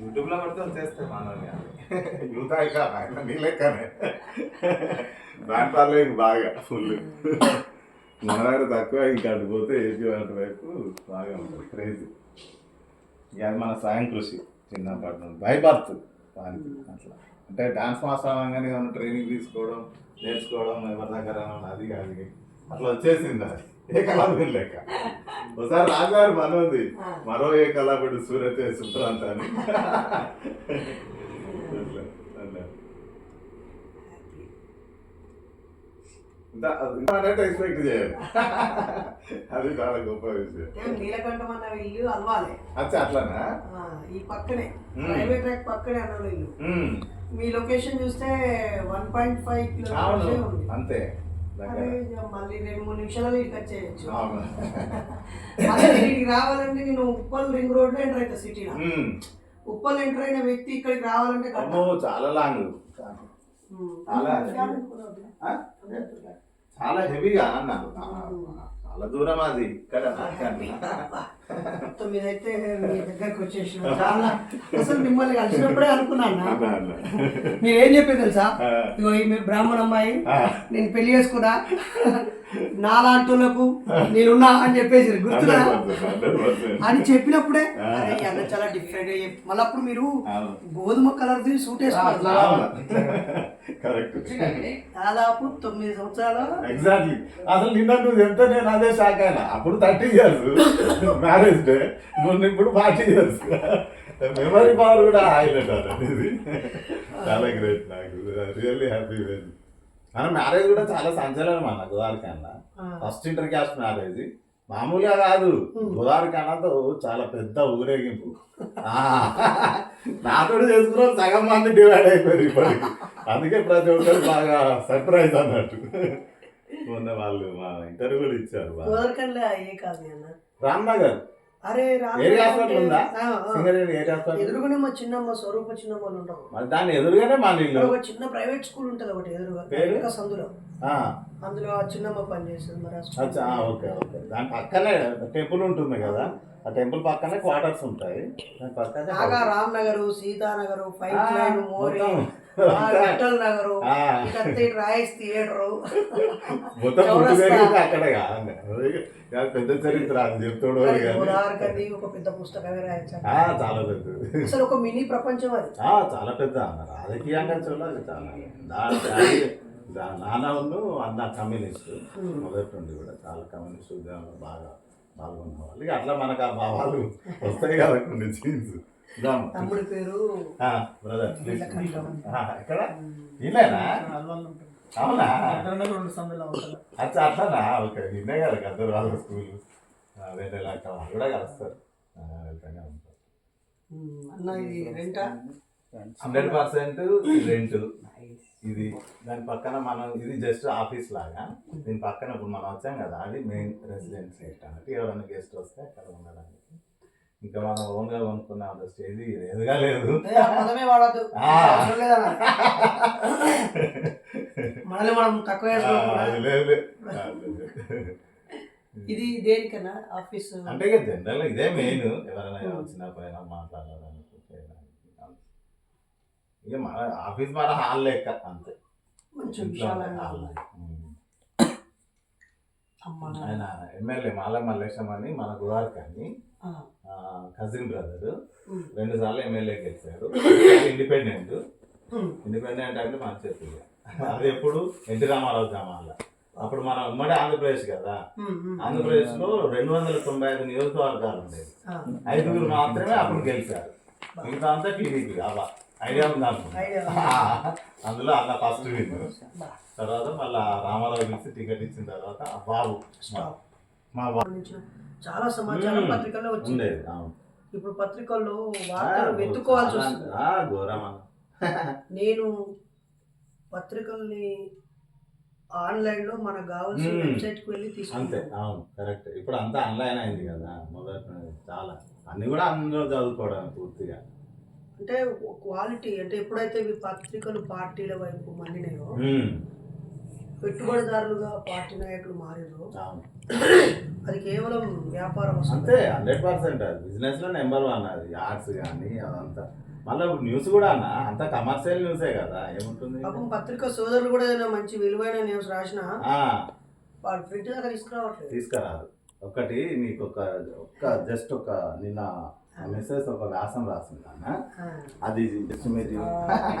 యూట్యూబ్లో పడితే వచ్చేస్తాయి మానవుని యూత్ ఇక ఆయన నీ లెక్కనే. దాని పర్లే బాగా ఫుల్. మన దగ్గర తక్కువ ఇంకా అటు పోతే ఏపీ వంట వైపు బాగా ఉంటుంది క్రేజ్ ఇక అది మన సాయం కృషి చిన్నప్పటి నుండి. భయపడుతు దానికి అట్లా. అంటే డాన్స్ మాస్టర్ అనగానే ఏమైనా ట్రైనింగ్ తీసుకోవడం నేర్చుకోవడం ఎవరి దగ్గర అది కాదు. అట్లా వచ్చేసింది అది. ఏ లెక్క ఒకసారి రాజారు మనోది మరో ఏ కళాపడి సూరతే సుప్రాంత అని ఎక్స్పెక్ట్ చేయాలి. అది చాలా గొప్ప విషయం. ఏం నీలకంఠం అన్న ఇల్లు అలవాలే. అచ్చా అట్లానా? ఈ పక్కనే. రైల్వే ట్రాక్ పక్కనే అన్న ఇల్లు. మీ లొకేషన్ చూస్తే వన్ పాయింట్ ఫైవ్ కిలోమీటర్స్ ఉంది. అంతే. మళ్ళీ రెండు మూడు నిమిషాలలో ఇక్కడికి వచ్చేయచ్చు అవును. మళ్ళీ ఇక్కడికి రావాలంటే నేను ఉప్పల్ రింగ్ రోడ్లో ఎంటర్ అవుతా సిటీలో. ఉమ్. ఉప్పల్ ఎంటర్ అయిన వ్యక్తి ఇక్కడికి రావాలంటే చాలా లాంగ్. చాలా? అదే. చాలా హెవీగా అన్నారు చాలా దూరం అది. ఇక్కడ మీదైతే మీ దగ్గరకు వచ్చేసిన. చాలా అసలు మిమ్మల్ని కలిసినప్పుడే అనుకున్నాను మీరేం చెప్పేది తెలుసా. ఇగో ఈ మీరు బ్రాహ్మణ అమ్మాయి. నేను పెళ్ళి చేసుకున్నా. నాలాంటోళ్ళకు నేనున్నా అని చెప్పేసి గుర్తున్నా అని చెప్పినప్పుడే అన్న చాలా డిఫరెంట్ మళ్ళీ అప్పుడు మీరు. గోధుమ కలర్ సూట్ వేసుకున్నారు. కరెక్ట్ దాదాపు తొమ్మిది సంవత్సరాలు. ఎగ్జాక్ట్లీ అసలు నిన్న నువ్వు చెప్తే నేను అదే షాక్ అయినా. అప్పుడు థర్టీ ఇయర్స్ మ్యారేజ్ డే మొన్న ఇప్పుడు ఫార్టీ ఇయర్స్ మెమరీ పవర్ కూడా హైలైట్ అనేది. చాలా గ్రేట్ నాకు. రియల్లీ హ్యాపీ మన మ్యారేజ్ కూడా చాలా సంచలనం అన్న గోదావరి కన్నా. ఫస్ట్ ఇంటర్ క్యాస్ట్ మ్యారేజ్ మామూలుగా కాదు. గోదావరి కన్నాతో చాలా పెద్ద ఊరేగింపు. నాతో చేసుకున్న సగం మంది డివైడ్ అయిపోయారు ఇప్పటికి. అందుకే ప్రతి ఒక్కరు బాగా సర్ప్రైజ్ అన్నట్టు. మొన్న వాళ్ళు మా ఇంటర్వ్యూ కూడా ఇచ్చారు రామ్నగర్. అరే ఎదురుగానే మా చిన్నమ్మ స్వరూప చిన్నమ్మ వాళ్ళు ఉంటారు దాని ఎదురుగానే మా ఒక చిన్న ప్రైవేట్ స్కూల్ ఉంటుంది ఒకటి ఎదురుగా. సందులో. అందులో చిన్నమ్మ పని చేస్తుంది మరి ఓకే ఓకే. దాని పక్కనే టెంపుల్ ఉంటుంది కదా ఆ టెంపుల్ పక్కనే క్వార్టర్స్ ఉంటాయి. దాని పక్కనే నాగా రామ్ నగరు సీతానగరు ఫైవ్ ఆ, లైన్ మోరీ మొత్తం. ఆ, విఠల్ నగరు రాయస్ థియేటరు. మొత్తం అక్కడే పెద్ద చరిత్ర అని చెప్తాడు ఒక పెద్ద పుస్తకమే చాలా పెద్దది అసలు ఒక మినీ ప్రపంచం అది. చాలా పెద్ద. రాజకీయంగా చూడాలి చాలా. ఉన్ను అన్న కమ్యూనిస్ట్. మొదటి నుండి కూడా చాలా కమ్యూనిస్ట్ ఉద్యమంలో బాగా పాల్గొన్న వాళ్ళు. ఇక అట్లా మనకు ఆ భావాలు వస్తాయి కదా కొన్ని జీన్స్ తమ్ముడి పేరు బ్రదర్. ఎక్కడ ఇల్లేనా అవునా? అచ్చా అట్లానా? ఓకే నిన్నే కదా గద్దరు వాళ్ళ స్కూల్. వేరే లాక వాళ్ళు కూడా కలుస్తారు. వెళ్తానే ఉంటారు. Hundred percent rent. ఇది దాని పక్కన మనం ఇది జస్ట్ ఆఫీస్ లాగా. దీని పక్కన ఇప్పుడు మనం వచ్చాం కదా అది మెయిన్ రెసిడెన్స్ సైట్ అన్నట్టు. ఎవరైనా గెస్ట్ వస్తే అక్కడ ఉండడానికి. ఇంకా మనం ఓన్గా కొనుక్కున్న అంత స్టేజ్ ఎదుగా లేదు. మనల్ని మనం తక్కువ. ఇది దేనికన్నా ఆఫీస్ అంటే జనరల్ ఇదే మెయిన్ ఎవరైనా వచ్చినా పోయినా మాట్లాడాలనుకుంటే ఇక మన ఆఫీస్ మన హాల్ లెక్క అంతే. కొంచెం ఇంట్లో విశాలంగా హాల్ ఉంది. అమ్మ నాన్న. ఆయన ఎమ్మెల్యే మాల మల్లేశం అని మన గురార్కి అని ఆ, కజిన్ బ్రదర్ ఉమ్, రెండు సార్లు ఎమ్మెల్యే గెలిచారు. ఇండిపెండెంట్ ఉమ్, ఇండిపెండెంట్ అంటే మన చేతులు. అది ఎప్పుడు? ఎన్టీ రామారావు జమాల అప్పుడు మన ఉమ్మడి ఆంధ్రప్రదేశ్ కదా. ఉమ్, ఉమ్. ఆంధ్రప్రదేశ్లో రెండు వందల తొంభై ఐదు నియోజకవర్గాలు ఉండేవి. ఆ, ఐదుగురు మాత్రమే అప్పుడు గెలిచారు. మిగతా అంతా టీడీపీ అబ్బా. ఐడియా ఉందా అందులో అన్న ఫస్ట్ విన్ తర్వాత మళ్ళా రామారావు గెలిచి టికెట్ ఇచ్చిన తర్వాత ఆ బాబు. మా బాబు. చాలా సమాచారం. పత్రికల్లో వచ్చింది. ఇప్పుడు పత్రికల్లో వార్తలు వెతుక్కోవాల్సి వస్తుంది. నేను పత్రికల్ని ఆన్లైన్లో మనకు కావాల్సిన. వెబ్సైట్కి వెళ్ళి అంతే అవును కరెక్ట్. ఇప్పుడు అంతా ఆన్లైన్ అయింది కదా మొదటి చాలా. అన్ని కూడా అందులో చదువుకోవడం పూర్తిగా. అంటే క్వాలిటీ అంటే ఎప్పుడైతే ఇవి పత్రికలు పార్టీల వైపు మళ్ళినాయో. పెట్టుబడిదారులుగా పార్టీ నాయకులు మారారు. అది కేవలం వ్యాపారం అంతే హండ్రెడ్ పర్సెంట్ అది. బిజినెస్లో నెంబర్ వన్ అది. ఆర్ట్స్ కానీ అదంతా. మళ్ళీ న్యూస్ కూడా అన్న అంతా కమర్షియల్ న్యూసే కదా ఏముంటుంది? పాపం పత్రిక సోదరులు కూడా ఏదైనా మంచి విలువైన న్యూస్ రాసినా వాళ్ళు ప్రింట్ దాకా తీసుకురావట్లేదు. తీసుకురాదు ఒకటి నీకు ఒక ఒక్క జస్ట్ ఒక నిన్న మెసేజ్ ఒక వ్యాసం రాసింది అన్న ఆ. అది మీరు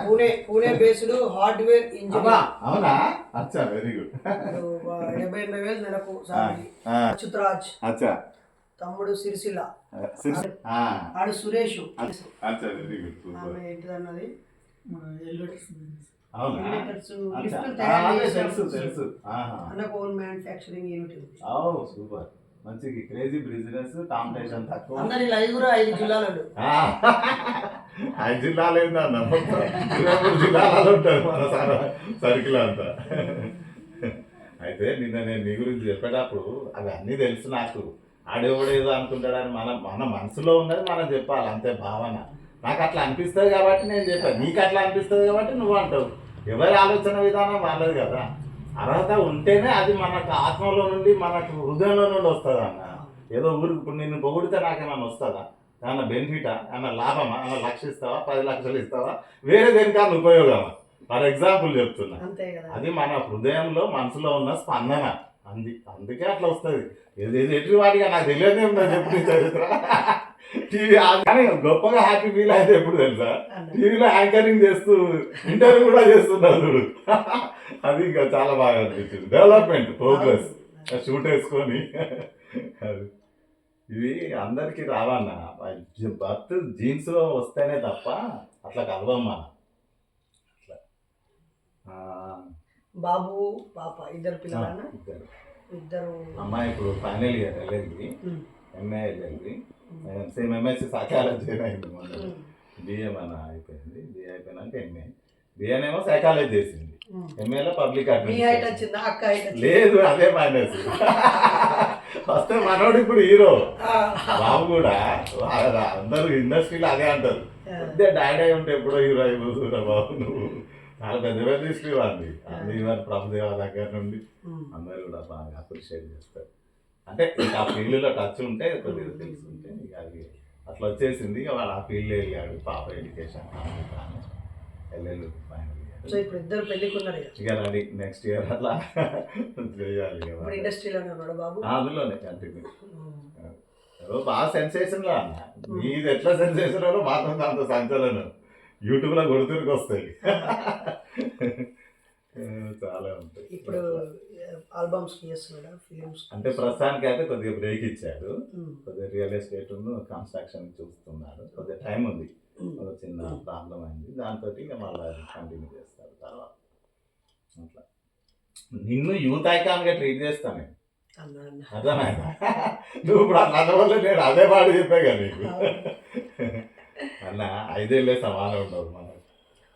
Pune Pune based hardware engineer. అవునా? అచ్చా వెరీ గుడ్. డెబ్బై ఎనభై వేలు నెలకు అచ్యుత్ రాజ్ అచ్చా. తమ్ముడు సిరిసిల్ల. ఆడు సురేష్. అచ్చా వెరీ గుడ్ ఆమె ఏంటిదన్నది? అవునా? తెలుసు తెలుసు ఆహా. అన్నకు ఓన్ మ్యానుఫ్యాక్చరింగ్ యూనిట్ సూపర్. మంచి క్రేజీ బిజినెస్ కాంపిటీషన్ తక్కువ. ఐదు కూడా ఐదు జిల్లాలు ఏందన్న ఇరవై జిల్లాలలో ఉంటారు మన సార్ సర్కిల్ అంతా. అయితే నిన్న నేను నీ గురించి చెప్పేటప్పుడు అవి అన్నీ తెలుసు నాకు. ఆడేవాడు ఏదో అనుకుంటాడని మన మన మనసులో ఉన్నది మనం చెప్పాలి అంతే భావన. నాకు అట్లా అనిపిస్తుంది కాబట్టి నేను చెప్పాను నీకు అట్లా అనిపిస్తుంది కాబట్టి నువ్వు అంటావు. ఎవరి ఆలోచన విధానం వాళ్ళది కదా. అర్హత ఉంటేనే అది మనకు ఆత్మలో నుండి మనకు హృదయంలో నుండి వస్తుంది అన్న ఏదో ఊరికి ఇప్పుడు నిన్ను పొగిడితే నాకేమన్నా వస్తుందా? ఏమన్నా బెనిఫిటా ఏమన్నా లాభమా? ఏమన్నా లక్ష ఇస్తావా? పది లక్షలు ఇస్తావా? వేరే దేనికన్నా ఉపయోగమా? ఫర్ ఎగ్జాంపుల్ చెప్తున్నా. అది మన హృదయంలో మనసులో ఉన్న స్పందన. అంది అందుకే అట్లా వస్తుంది. ఎటు వాడిగా నాకు తెలియదే ఉందా చెప్పు నీ చరిత్ర. టీవీ కానీ గొప్పగా హ్యాపీ ఫీల్ అయితే ఎప్పుడు తెలుసా? టీవీలో యాంకరింగ్ చేస్తూ ఇంటర్వ్యూ కూడా చేస్తున్నారు. చూడు అది ఇంకా చాలా బాగా అనిపించింది. డెవలప్మెంట్ ప్రోగ్రెస్ షూట్ వేసుకొని. అది. ఇవి అందరికీ రావన్న. బర్త్ జీన్స్లో వస్తేనే తప్ప అట్లా కలవమ్మా అట్లా. బాబు పాప ఇద్దరు పిల్లలన్న ఇద్దరు. అమ్మాయి ఇప్పుడు ఫైనల్ ఇయర్ వెళ్ళింది ఎంఏ వెళ్ళింది సేమ్ ఎంఎస్సి సైకాలజీ అయింది మొన్న? బిఏ మన అయిపోయింది. బిఏ అయిపోయినాక ఎంఏ బిఏనేమో సైకాలజీ చేసింది. ఎంఏలో పబ్లిక్ అడ్మినిస్ట్రేషన్? లేదు అదే మైనస్ వస్తే మనోడు ఇప్పుడు హీరో బాబు కూడా. అందరూ ఇండస్ట్రీలో అదే అంటారు. పెద్ద డాడీ అయి ఉంటే ఎప్పుడో హీరో అయిపోతున్నా బాబు నువ్వు. చాలా పెద్ద పెద్ద హిస్టరీ వాడిని అది ఇవన్నీ ప్రభుదేవ దగ్గర నుండి అందరూ కూడా బాగా అప్రిషియేట్ చేస్తారు. అంటే ఇంకా ఆ ఫీల్డ్లో టచ్ ఉంటే కొద్దిగా తెలుసుంటే ఇక అది అట్లా వచ్చేసింది. వాడు ఆ ఫీల్డ్ వెళ్ళాడు పాప ఎడ్యుకేషన్ వెళ్ళలేదు ఫైనల్ సో ఇప్పుడు ఇద్దరు పెళ్ళికి ఉన్నారు ఇక. రెడీ నెక్స్ట్ ఇయర్ అట్లా చేయాలి ఇప్పుడు ఇండస్ట్రీలోనే ఉన్నాడు బాబు? అందులోనే కంటిన్యూ బాగా సెన్సేషన్ లా అన్న. నీది ఎట్లా సెన్సేషన్లో మాత్రం అంత సంచలనం. యూట్యూబ్లో కొడుతురికి వస్తాయి చాలా ఉంటాయి. ఇప్పుడు ఆల్బమ్స్ చేస్తున్నాడా ఫిలిమ్స్ అంటే ప్రస్తుతానికి అయితే కొద్దిగా బ్రేక్ ఇచ్చాడు. కొద్దిగా రియల్ ఎస్టేట్ కన్స్ట్రక్షన్ చూస్తున్నాడు. కొద్దిగా టైం ఉంది. ఒక చిన్న ప్రాబ్లం అయింది. దాంతో ఇక మళ్ళీ కంటిన్యూ చేస్తారు తర్వాత. అట్లా. నిన్ను యూత్ ఐకాన్గా ట్రీట్ చేస్తాను నేను. అర్థమైందా? నువ్వు ఇప్పుడు అట్లా వల్ల నేను అదే పాడు చెప్పే కదా నీకు. అన్న ఐదేళ్ళే సమానం ఉండవు. మనం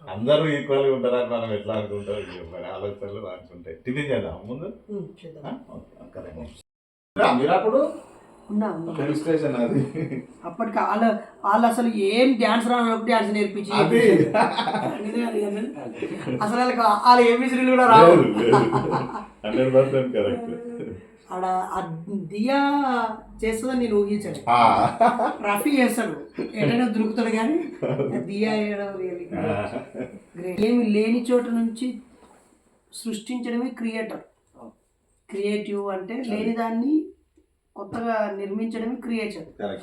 అందరూ ఈక్వల్గా ఉంటారని మనం ఎట్లా అనుకుంటాం? ఇక మన ఆలోచనలు అనుకుంటాయి టిఫిన్ చేద్దాం. ముందు మీరు అప్పుడు? స్టేషన్ అది. అప్పటికి వాళ్ళ వాళ్ళు అసలు ఏం డ్యాన్స్ రానప్పుడు డ్యాన్స్ నేర్పించి. అసలు. వాళ్ళకి వాళ్ళు ఏబిసిడీలు కూడా రావు. Hundred percent correct. ఆడ ఆ దియా చేస్తుందని నేను ఊహించాను. రఫీ చేస్తాడు. ఎటైనా దొరుకుతాడు కానీ దియా వేయడం. ఏమి లేని చోట నుంచి సృష్టించడమే క్రియేటర్. క్రియేటివ్ అంటే లేని దాన్ని కొత్తగా నిర్మించడమే క్రియేటర్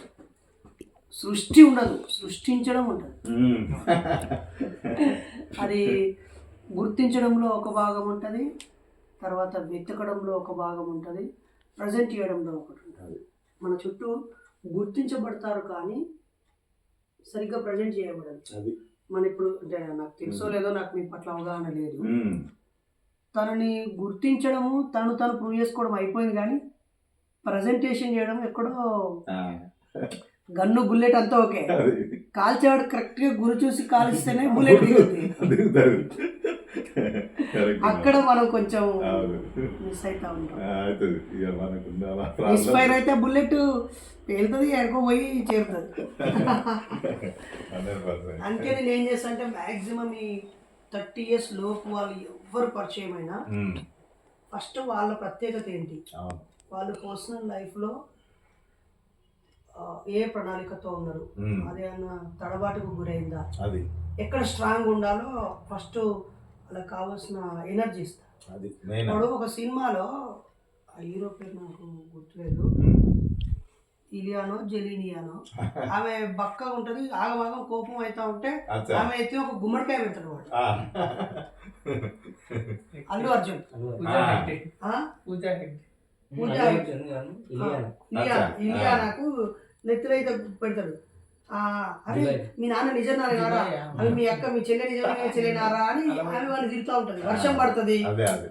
సృష్టి ఉండదు. సృష్టించడం ఉంటుంది అది గుర్తించడంలో ఒక భాగం ఉంటుంది. తర్వాత వెతకడంలో ఒక భాగం ఉంటుంది ప్రజెంట్ చేయడంలో ఒకటి ఉంటుంది. మన చుట్టూ గుర్తించబడతారు కానీ సరిగ్గా ప్రజెంట్ చేయబడదు. అది. మన ఇప్పుడు అంటే నాకు తెలుసో లేదో నాకు మీ పట్ల అవగాహన లేదు. తనని గుర్తించడము తను తను ప్రూవ్ చేసుకోవడం అయిపోయింది కానీ ప్రజెంటేషన్ చేయడం ఎక్కడో గన్ను బుల్లెట్ అంతా ఓకే కాల్చేవాడు కరెక్ట్గా గురి చూసి కాల్స్తేనే బుల్లెట్ అక్కడ మనం కొంచెం మిస్ అవుతా ఉంటాం. అయితే బుల్లెట్ పేలుతుంది ఎక్కడికో పోయి చేరుతుంది. అందుకే నేను ఏం చేస్తా అంటే మాక్సిమం ఈ థర్టీ ఇయర్స్ లోపు వాళ్ళు ఎవ్వరు పరిచయం అయినా ఫస్ట్ వాళ్ళ ప్రత్యేకత ఏంటి? వాళ్ళు పర్సనల్ లైఫ్లో ఏ ప్రణాళికతో ఉన్నారు అదేమన్నా తడబాటుకు గురైందా? అది. ఎక్కడ స్ట్రాంగ్ ఉండాలో ఫస్ట్ వాళ్ళకి కావాల్సిన ఎనర్జీ ఇస్తారు అది మెయిన్ ఇప్పుడు ఒక సినిమాలో ఆ హీరో పేరు నాకు గుర్తులేదు. ఇలియానో జెలీనియానో ఆమె బక్కగా ఉంటది ఆగమాగం కోపం అవుతా ఉంటే ఆమె ఎత్తి ఒక గుమ్మడికాయ పెడతాడు వాడు. ఆ. అల్లు అర్జున్. పూజా? పూజా. ఇలియానాకు నెత్తిలో అయితే పెడతాడు. ఆ, అరే. మీ నాన్న నిజన్నారా జులై, ఆ. అవి మీ అక్క మీ చెల్లె నిజంగా చెల్లెనారా అని ఆమె వాళ్ళు తిరుగుతూ ఉంటది వర్షం పడుతుంది. అదే అదే.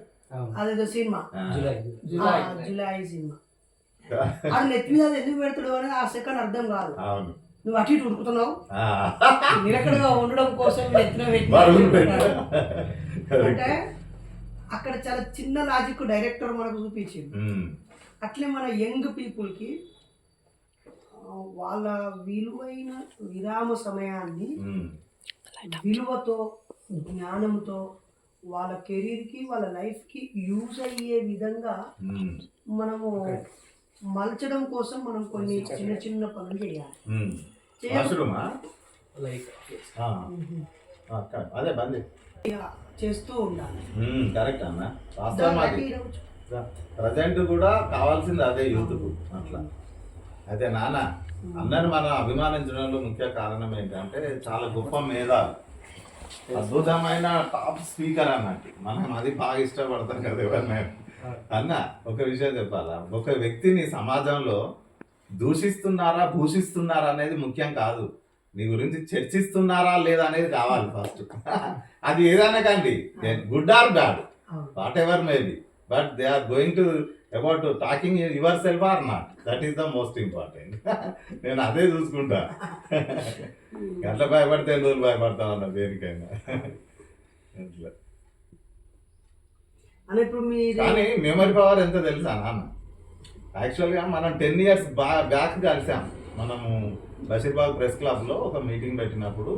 అదేదో సినిమా. July July. ఆ, జులై. సినిమా. అది నెత్తి మీద ఎందుకు పెడతాడు అనేది ఆ సెకండ్ అర్థం కాదు. అవును. నువ్వు అటు ఇటు ఉడుకుతున్నావు ఆ. నిలకడగా ఉండడం కోసం నెత్తిన. అంటే అక్కడ చాలా చిన్న లాజిక్ డైరెక్టర్ మనకు చూపించింది అట్లే మన యంగ్ పీపుల్కి వాళ్ళ విలువైన విరామ సమయాన్ని విలువతో జ్ఞానంతో వాళ్ళ కెరీర్కి వాళ్ళ లైఫ్కి యూజ్ అయ్యే విధంగా మనము మలచడం కోసం మనం కొన్ని చిన్న చిన్న పనులు చేయాలి. అదే బంది. చేస్తూ ఉండాలి. కరెక్ట్ అన్న. ప్రజెంట్ కూడా కావాల్సింది అదే యూత్కు. అట్లా. అయితే నాన్న అందరిని మనం అభిమానించడంలో ముఖ్య కారణం ఏంటంటే చాలా గొప్ప మేధావి. అద్భుతమైన టాప్ స్పీకర్ అన్నట్టు. మనం అది బాగా ఇష్టపడతాం కదా ఎవరినైనా. అన్న ఒక విషయం చెప్పాలా? ఒక వ్యక్తిని సమాజంలో దూషిస్తున్నారా భూషిస్తున్నారా అనేది ముఖ్యం కాదు. నీ గురించి చర్చిస్తున్నారా లేదా అనేది కావాలి ఫస్ట్ అది ఏదైనా కండి good or bad. Whatever may be but they are going to about talking yourself or not that is the most important నేను అదే చూసుకుంటా. ఎట్లా భయపడితే ఎన్ని రోజులు భయపడతావు అన్న దేనికైనా. అట్లా. కానీ మెమరీ పవర్ ఎంత తెలుసా నాన్న? యాక్చువల్గా మనం టెన్ ఇయర్స్ బా బ్యాక్ కలిసాం. మనము బషీర్బాగ్ ప్రెస్ క్లబ్లో ఒక మీటింగ్ పెట్టినప్పుడు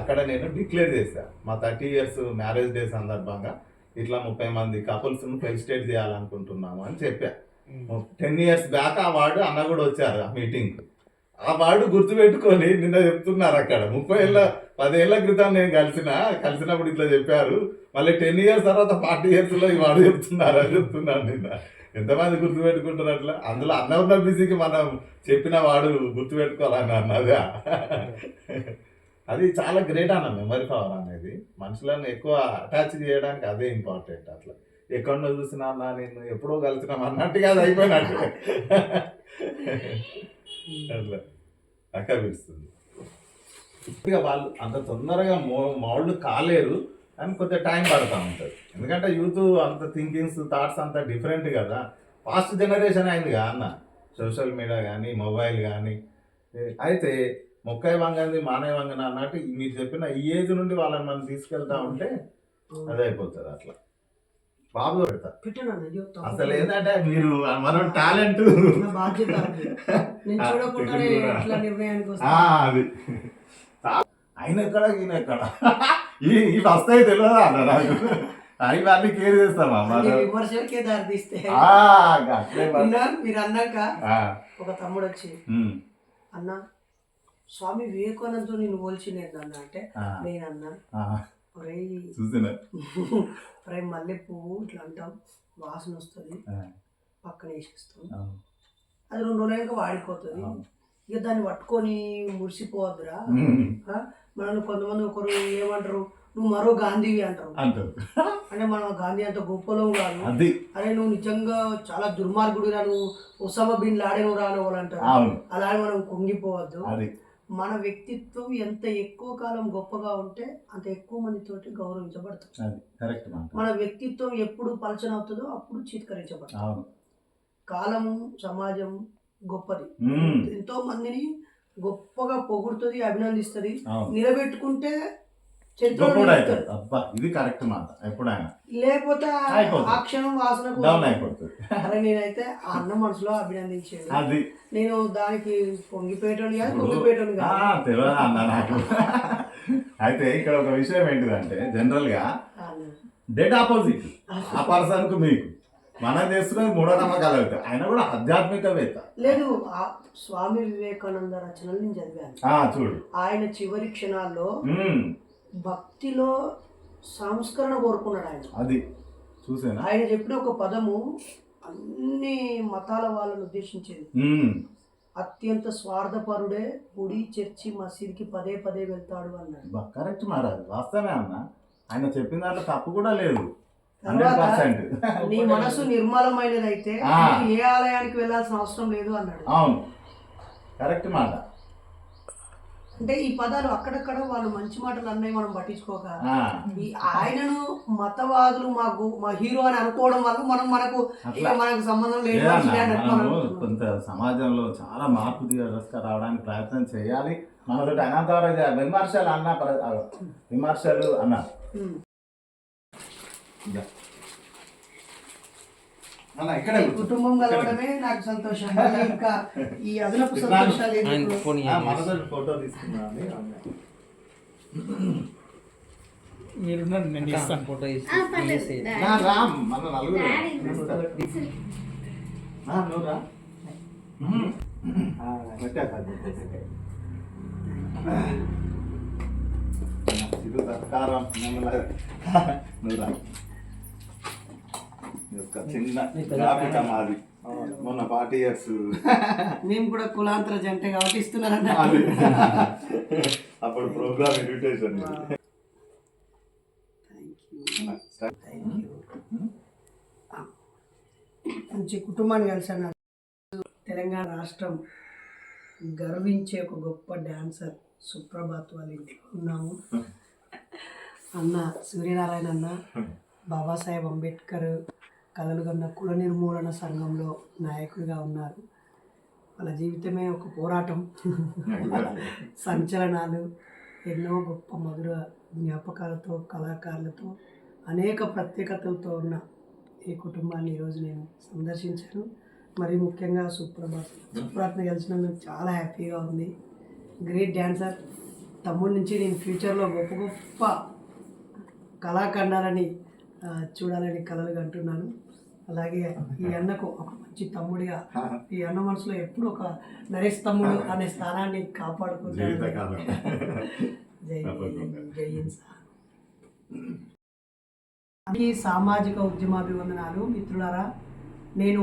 అక్కడ నేను డిక్లేర్ చేశా. మా థర్టీ ఇయర్స్ మ్యారేజ్ డే సందర్భంగా ఇట్లా ముప్పై మంది కపుల్స్ను ఫెలిసిటేట్ చేయాలనుకుంటున్నాము అని చెప్పా. టెన్ ఇయర్స్ బ్యాక్ ఆ వార్డు అన్న కూడా వచ్చారు ఆ మీటింగ్ ఆ వార్డు గుర్తుపెట్టుకొని నిన్న చెప్తున్నారు అక్కడ. ముప్పై ఏళ్ళ పదేళ్ళ క్రితం నేను కలిసిన కలిసినప్పుడు ఇట్లా చెప్పారు. మళ్ళీ టెన్ ఇయర్స్ తర్వాత ఫార్టీ ఇయర్స్లో ఈ వాడు చెప్తున్నారు అని చెప్తున్నాను నిన్న. ఎంతమంది గుర్తుపెట్టుకుంటారు అట్లా? అందులో అన్న ఉన్న బిజీకి మనం చెప్పిన వాడు గుర్తుపెట్టుకోవాలని అన్నదా? అది చాలా గ్రేట్ అన్న మెమరీ పవర్ అనేది. మనుషులను ఎక్కువ అటాచ్ చేయడానికి అదే ఇంపార్టెంట్ అట్లా. ఎక్కడో చూసినా అన్న నేను ఎప్పుడో కలిసినాం అన్నట్టుగా అది అయిపోయినట్టు. అట్లా. అక్క పిలుస్తుంది. ఇక వాళ్ళు అంత తొందరగా మో మౌళ్ళు కాలేరు కానీ కొద్దిగా టైం పడుతూ ఉంటుంది. ఎందుకంటే యూత్ అంత థింకింగ్స్ థాట్స్ అంత డిఫరెంట్ కదా. ఫాస్ట్ జనరేషన్ అయింది కదా అన్న. సోషల్ మీడియా కానీ మొబైల్ కానీ అయితే మొక్కై వంగంది మానవ వంగన అన్నట్టు మీరు చెప్పిన ఈ ఏజ్ నుండి వాళ్ళని మనం తీసుకెళ్తా ఉంటే అదే అయిపోతుంది అట్లా. బాబు పెడతా. అసలు ఏంటంటే మీరు మనం టాలెంట్. అది. ఆయన ఎక్కడ ఈయన ఎక్కడ? ఈ ఈ వస్తాయి తెలియదా అన్న నాకు? అవి అన్ని కేర్ చేస్తామా విమర్శలకే దారి తీస్తే. మరి. అన్నాక ఒక తమ్ముడు వచ్చి అన్న స్వామి వివేకానందతో నేను పోల్చినేది అన్న అంటే నేను అన్నా ఆ, ఒరే ఒరే మల్లె పువ్వు ఇట్లా అంటాం. వాసన వస్తుంది. పక్కన వేసేస్తాం. అది రెండు రోజులైనాక వాడిపోతుంది. ఇక దాన్ని పట్టుకొని మురిసిపోవద్దురా? మనల్ని కొంతమంది ఒకరు ఏమంటారు? నువ్వు మరో గాంధీవి అంటారు. అంటే మనం గాంధీ అంత గొప్పలో కాదు. అది. అరే నువ్వు నిజంగా చాలా దుర్మార్గుడు నువ్వు ఉసామా బిన్ లాడెన్ రాను వాళ్ళు అంటారు. అవును. అలా అని మనం కుంగిపోవద్దు. మన వ్యక్తిత్వం ఎంత ఎక్కువ కాలం గొప్పగా ఉంటే అంత ఎక్కువ మందితోటి గౌరవించబడుతుంది. మన వ్యక్తిత్వం ఎప్పుడు పలచన అవుతుందో అప్పుడు చీత్కరించబడుతుంది. కాలము సమాజం గొప్పది. ఎంతో మందిని గొప్పగా పొగుడుతుంది అభినందిస్తుంది నిలబెట్టుకుంటే అవుతాడు అబ్బా ఇది కరెక్ట్ మాట. ఎప్పుడైనా. లేకపోతే ఆ- క్షణం వాసనకు డౌన్ అయిపోతుంది. అరే నేనైతే ఆ అన్న మనసులో అభినందించాడు అది. నేను దానికి పొంగిపోయేటోని కాదు పొంగిపోయేటోని కాదు. తెలియదు అన్న నాకు. అయితే ఇక్కడ ఒక విషయం ఏంటిదంటే జనరల్గా. డెడ్ ఆపోజిట్ ఆ పర్సన్కు మీకు. మనం చేస్తున్నది మూఢనమ్మకాలు అవుతాయి ఆయన కూడా ఆధ్యాత్మికవేత్త. లేదు ఆ స్వామి వివేకానంద రచనలు నేను చదివాను. చూడు. ఆయన చివరి క్షణాల్లో భక్తిలో సంస్కరణ కోరుకున్నాడు ఆయన. అది చూసేనా ఆయన చెప్పిన ఒక పదము అన్ని మతాల వాళ్ళను ఉద్దేశించేది. అత్యంత స్వార్థపరుడే గుడి చర్చి మసీద్కి పదే పదే వెళ్తాడు అన్నాడు. కరెక్ట్ మహారాజ్ వాస్తవమే అన్న. ఆయన చెప్పిన దాంట్లో తప్పు కూడా లేదు. నీ మనసు నిర్మలమైనదైతే ఏ ఆలయానికి వెళ్ళాల్సిన అవసరం లేదు అన్నాడు. అవును. కరెక్ట్ మాట. అంటే ఈ పదాలు అక్కడక్కడ వాళ్ళు మంచి మాటలు అన్నవి మనం పట్టించుకోక. ఈ ఆయనను మతవాదులు మాకు మా హీరో అని అనుకోవడం వల్ల మనం మనకు. మనకు సంబంధం లేదు. కొంత సమాజంలో చాలా మార్పు రావడానికి ప్రయత్నం చేయాలి. మనతో అనంతవరం విమర్శలు అన్న విమర్శలు అన్న ఉమ్. ఇదా. అన్న ఇక్కడే ఈ కూర్చో. కుటుంబం కలవడమే నాకు సంతోషం ఇంకా ఈ అదనపు సంతోషాలు ఫోటో తీసుకున్నా అని అన్న. మీరున్నారు నేను ఇస్తాను ఫోటో నా రామ్ మన నలుగురు. నువ్వు రా. నువ్వు రా. చిన్న జ్ఞాపిక మాది. మొన్న ఫార్టీ ఇయర్స్. మేము కూడా కులాంతర జంట కాబట్టి ఇస్తున్నారంట అప్పుడు ప్రోగ్రామ్ ఇన్విటేషన్ మంచి కుటుంబాన్ని కలిసాను. తెలంగాణ రాష్ట్రం గర్వించే ఒక గొప్ప డాన్సర్ సుప్రభాత్ వాళ్ళ ఇంటికి ఉన్నాము. అన్న సూర్యనారాయణ అన్న బాబాసాహెబ్ అంబేద్కర్ కలలు కన్న కుల నిర్మూలన సంఘంలో నాయకుడిగా ఉన్నారు. వాళ్ళ జీవితమే ఒక పోరాటం. సంచలనాలు ఎన్నో గొప్ప మధుర జ్ఞాపకాలతో కళాకారులతో అనేక ప్రత్యేకతలతో ఉన్న ఈ కుటుంబాన్ని ఈరోజు నేను సందర్శించాను. మరి ముఖ్యంగా సుప్రభాత్ సుప్రభాత్ని నాకు చాలా హ్యాపీగా ఉంది. గ్రేట్ డ్యాన్సర్ తమ్ముడి నుంచి నేను ఫ్యూచర్లో గొప్ప గొప్ప కళాఖండాలని చూడాలని కలలు కంటున్నాను అలాగే ఈ అన్నకు ఒక మంచి తమ్ముడిగా ఈ అన్న మనసులో ఎప్పుడు ఒక నరేష్ తమ్ముడు అనే స్థానాన్ని కాపాడుకుంటాను జై హింద్. ఈ సామాజిక ఉద్యమాభివందనాలు మిత్రులారా. నేను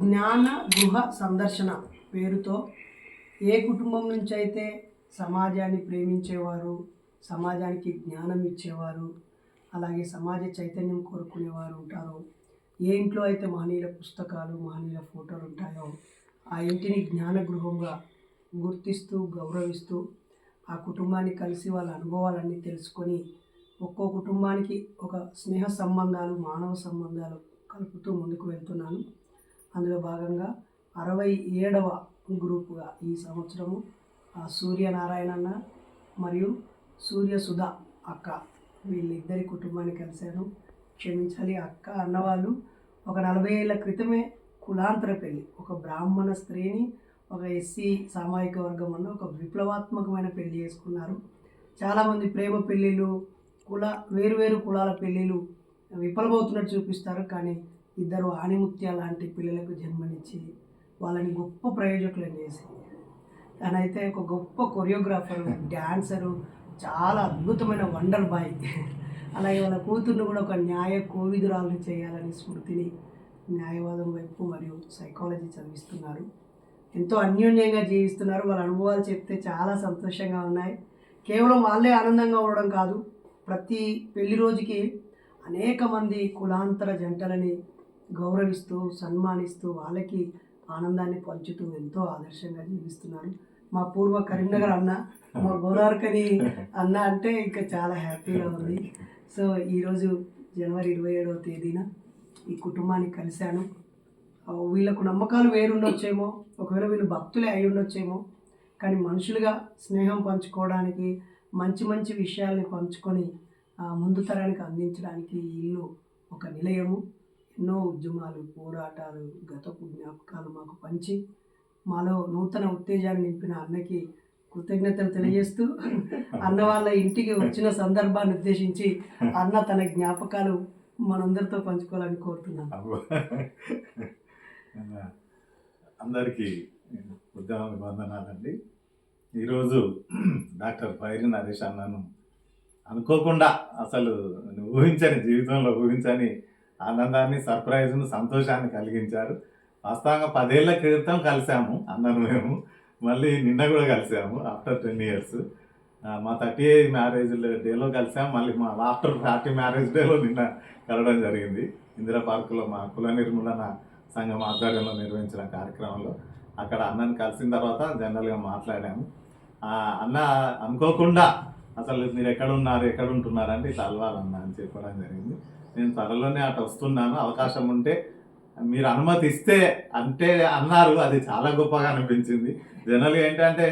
జ్ఞాన గృహ సందర్శన పేరుతో ఏ కుటుంబం నుంచి అయితే సమాజాన్ని ప్రేమించేవారు సమాజానికి జ్ఞానం ఇచ్చేవారు అలాగే సమాజ చైతన్యం కోరుకునేవారు ఉంటారో. ఏ ఇంట్లో అయితే మహనీయుల పుస్తకాలు మహనీయుల ఫోటోలు ఉంటాయో ఆ ఇంటిని జ్ఞాన గృహంగా గుర్తిస్తూ గౌరవిస్తూ ఆ కుటుంబాన్ని కలిసి వాళ్ళ అనుభవాలన్నీ తెలుసుకొని ఒక్కో కుటుంబానికి ఒక స్నేహ సంబంధాలు మానవ సంబంధాలు కలుపుతూ ముందుకు వెళ్తున్నాను. అందులో భాగంగా అరవై ఏడవ గ్రూపుగా ఈ సంవత్సరము ఆ సూర్యనారాయణ అన్న మరియు సూర్యసుధ అక్క వీళ్ళిద్దరి కుటుంబాన్ని కలిశాను. క్షమించాలి అక్క అన్నవాళ్ళు. ఒక నలభై ఏళ్ళ క్రితమే కులాంతర పెళ్ళి ఒక బ్రాహ్మణ స్త్రీని ఒక ఎస్సీ సామాజిక వర్గం అన్న ఒక విప్లవాత్మకమైన పెళ్ళి చేసుకున్నారు. చాలామంది ప్రేమ పెళ్ళిళ్ళు కుల వేరువేరు కులాల పెళ్ళిళ్ళు విఫలమవుతున్నట్టు చూపిస్తారు. కానీ ఇద్దరు ఆణిముత్య లాంటి పిల్లలకు జన్మనిచ్చి వాళ్ళని గొప్ప ప్రయోజకులను చేసి తనైతే ఒక గొప్ప కొరియోగ్రాఫరు డ్యాన్సరు చాలా అద్భుతమైన వండర్ బాయ్. అలాగే వాళ్ళ కూతుర్ని కూడా ఒక న్యాయ కోవిదురాలను చేయాలని స్మృతిని న్యాయవాదం వైపు మరియు సైకాలజీ చదివిస్తున్నారు. ఎంతో అన్యోన్యంగా జీవిస్తున్నారు. వాళ్ళ అనుభవాలు చెప్తే చాలా సంతోషంగా ఉన్నాయి. కేవలం వాళ్ళే ఆనందంగా ఉండడం కాదు ప్రతి పెళ్ళి రోజుకి అనేక మంది కులాంతర జంటలని గౌరవిస్తూ సన్మానిస్తూ వాళ్ళకి ఆనందాన్ని పంచుతూ ఎంతో ఆదర్శంగా జీవిస్తున్నారు. మా పూర్వ కరీంనగర్ అన్న మా గోదావరికని అన్న అంటే ఇంకా చాలా హ్యాపీగా ఉంది. సో ఈరోజు జనవరి ఇరవై ఏడవ తేదీన ఈ కుటుంబాన్ని కలిశాను. వీళ్ళకు నమ్మకాలు వేరుండొచ్చేమో ఒకవేళ వీళ్ళు భక్తులే అయి ఉండొచ్చేమో కానీ మనుషులుగా స్నేహం పంచుకోవడానికి మంచి మంచి విషయాల్ని పంచుకొని ముందు తరానికి అందించడానికి ఇల్లు ఒక నిలయము. ఎన్నో ఉద్యమాలు పోరాటాలు గతపు జ్ఞాపకాలు మాకు పంచి మాలో నూతన ఉత్తేజాన్ని నింపిన అన్నకి కృతజ్ఞతలు తెలియజేస్తూ అన్న వాళ్ళ ఇంటికి వచ్చిన సందర్భాన్ని ఉద్దేశించి అన్న తన జ్ఞాపకాలు మనందరితో పంచుకోవాలని కోరుతున్నాను. అందరికీ ఉద్యమ నిబంధనాలండి. ఈరోజు డాక్టర్ పైరి నరేష్ అన్నను అనుకోకుండా అసలు ఊహించని జీవితంలో ఊహించని ఆనందాన్ని సర్ప్రైజ్ను సంతోషాన్ని కలిగించారు. వాస్తవంగా పదేళ్ళ క్రితం కలిసాము అన్నను మేము. మళ్ళీ నిన్న కూడా కలిసాము ఆఫ్టర్ టెన్ ఇయర్స్ మా థర్టీ ఎయిట్ మ్యారేజ్ డేలో కలిసాం మళ్ళీ మా ఆఫ్టర్ ఫార్టీ మ్యారేజ్ డేలో నిన్న కలవడం జరిగింది. ఇందిరా పార్కులో మా కుల నిర్మూలన సంఘం ఆధ్వర్యంలో నిర్వహించిన కార్యక్రమంలో అక్కడ అన్నని కలిసిన తర్వాత జనరల్గా మాట్లాడాము. అన్న అనుకోకుండా అసలు మీరు ఎక్కడున్నారు ఎక్కడుంటున్నారంటే ఎక్కడ ఇట్లా అని చెప్పడం జరిగింది. నేను త్వరలోనే అటు వస్తున్నాను అవకాశం ఉంటే మీరు అనుమతి ఇస్తే అంటే అన్నారు అది చాలా గొప్పగా అనిపించింది. జనరల్గా ఏంటంటే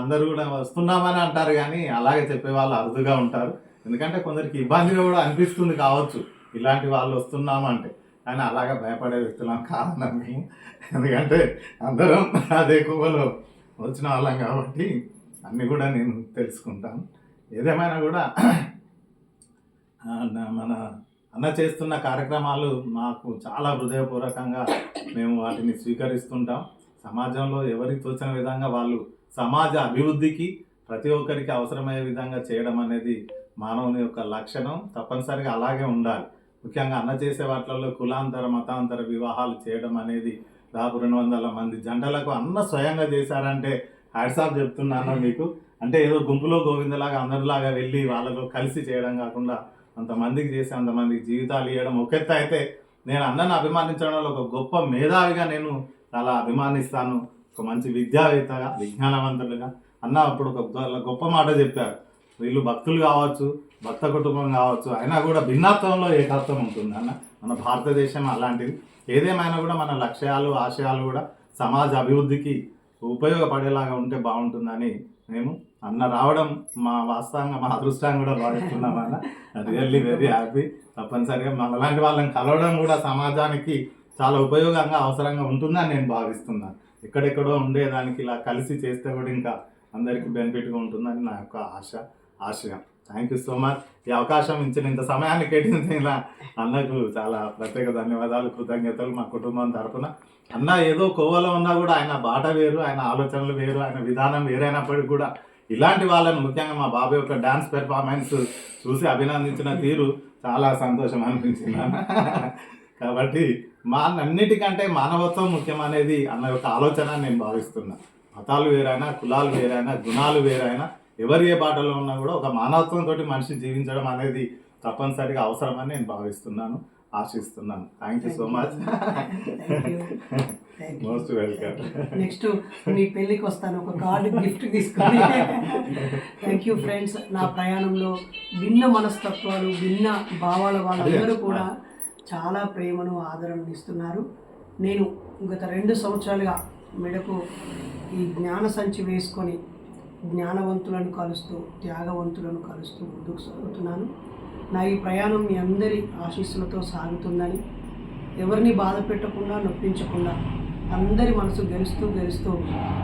అందరూ కూడా వస్తున్నామని అంటారు కానీ అలాగే చెప్పే వాళ్ళు అరుదుగా ఉంటారు. ఎందుకంటే కొందరికి ఇబ్బందిగా కూడా అనిపిస్తుంది కావచ్చు ఇలాంటి వాళ్ళు వస్తున్నామంటే. కానీ అలాగే భయపడే వ్యక్తులం కారణం మేము ఎందుకంటే అందరం అదే కువలో వచ్చిన వాళ్ళం కాబట్టి అన్నీ కూడా నేను తెలుసుకుంటాను. ఏదేమైనా కూడా మన అన్న చేస్తున్న కార్యక్రమాలు మాకు చాలా హృదయపూర్వకంగా మేము వాటిని స్వీకరిస్తుంటాం. సమాజంలో ఎవరికి తోచిన విధంగా వాళ్ళు సమాజ అభివృద్ధికి ప్రతి ఒక్కరికి అవసరమయ్యే విధంగా చేయడం అనేది మానవుని యొక్క లక్షణం. తప్పనిసరిగా అలాగే ఉండాలి. ముఖ్యంగా అన్న చేసే వాటిల్లో కులాంతర మతాంతర వివాహాలు చేయడం అనేది దాదాపు రెండు వందల మంది జంటలకు అన్న స్వయంగా చేశారంటే హ్యాట్సాప్ చెప్తున్నాను మీకు. అంటే ఏదో గుంపులో గోవిందలాగా అందరిలాగా వెళ్ళి వాళ్ళతో కలిసి చేయడం కాకుండా అంతమందికి చేసి అంతమందికి జీవితాలు ఇవ్వడం ఒక అయితే నేను అన్నను అభిమానించడంలో ఒక గొప్ప మేధావిగా నేను చాలా అభిమానిస్తాను. ఒక మంచి విద్యావేత్తగా విజ్ఞానవంతులుగా అన్న అప్పుడు ఒక గొప్ప మాట చెప్పారు. వీళ్ళు భక్తులు కావచ్చు భక్త కుటుంబం కావచ్చు అయినా కూడా భిన్నత్వంలో ఏకత్వం ఉంటుంది అన్న. మన భారతదేశం అలాంటిది. ఏదేమైనా కూడా మన లక్ష్యాలు ఆశయాలు కూడా సమాజ అభివృద్ధికి ఉపయోగపడేలాగా ఉంటే బాగుంటుందని మేము అన్న రావడం మా వాస్తవంగా మా అదృష్టాన్ని కూడా భావిస్తున్నాం అన్న రియల్లీ వెరీ హ్యాపీ తప్పనిసరిగా మనలాంటి వాళ్ళని కలవడం కూడా సమాజానికి చాలా ఉపయోగంగా అవసరంగా ఉంటుందని నేను భావిస్తున్నాను ఎక్కడెక్కడో ఉండేదానికి ఇలా కలిసి చేస్తే కూడా ఇంకా అందరికీ బెనిఫిట్గా ఉంటుందని నా యొక్క ఆశ ఆశయం. థ్యాంక్ యూ సో మచ్ ఈ అవకాశం ఇచ్చిన ఇంత సమయాన్ని కేటాయించిన అన్నకు చాలా ప్రత్యేక ధన్యవాదాలు కృతజ్ఞతలు మా కుటుంబం తరఫున అన్న ఏదో కోవలో ఉన్నా కూడా ఆయన బాట వేరు ఆయన ఆలోచనలు వేరు ఆయన విధానం వేరైనప్పటికీ కూడా ఇలాంటి వాళ్ళని ముఖ్యంగా మా బాబు యొక్క డాన్స్ పెర్ఫార్మెన్స్ చూసి అభినందించిన తీరు చాలా సంతోషం అనిపించింది కాబట్టి మా అన్నిటికంటే మానవత్వం ముఖ్యమనేది అన్న యొక్క ఆలోచన నేను భావిస్తున్నా. మతాలు వేరైనా కులాలు వేరైనా గుణాలు వేరైనా ఎవరు ఏ బాటలో ఉన్నా కూడా ఒక మానవత్వంతో మనిషి జీవించడం అనేది తప్పనిసరిగా అవసరమని నేను భావిస్తున్నాను. ఆశిస్తున్నాను. Thank you so much most welcome next మీ పెళ్ళికి వస్తాను. ఒక కార్డు గిఫ్ట్ తీసుకొని. థ్యాంక్ యూ ఫ్రెండ్స్ నా ప్రయాణంలో భిన్న మనస్తత్వాలు భిన్న భావాల వాళ్ళందరూ కూడా చాలా ప్రేమను ఆదరణను ఇస్తున్నారు. నేను గత రెండు సంవత్సరాలుగా మెడకు ఈ జ్ఞాన సంచి వేసుకొని జ్ఞానవంతులను కలుస్తూ త్యాగవంతులను కలుస్తూ ముందుకు సాగుతున్నాను. నా ఈ ప్రయాణం మీ అందరి ఆశీస్సులతో సాగుతుందని ఎవరిని బాధ పెట్టకుండా నొప్పించకుండా అందరి మనసు గెలుస్తూ గెలుస్తూ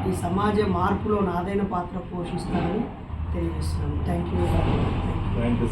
ఈ సమాజ మార్పులో నాదైన పాత్ర పోషిస్తానని తెలియజేస్తున్నాను. Thank you thank you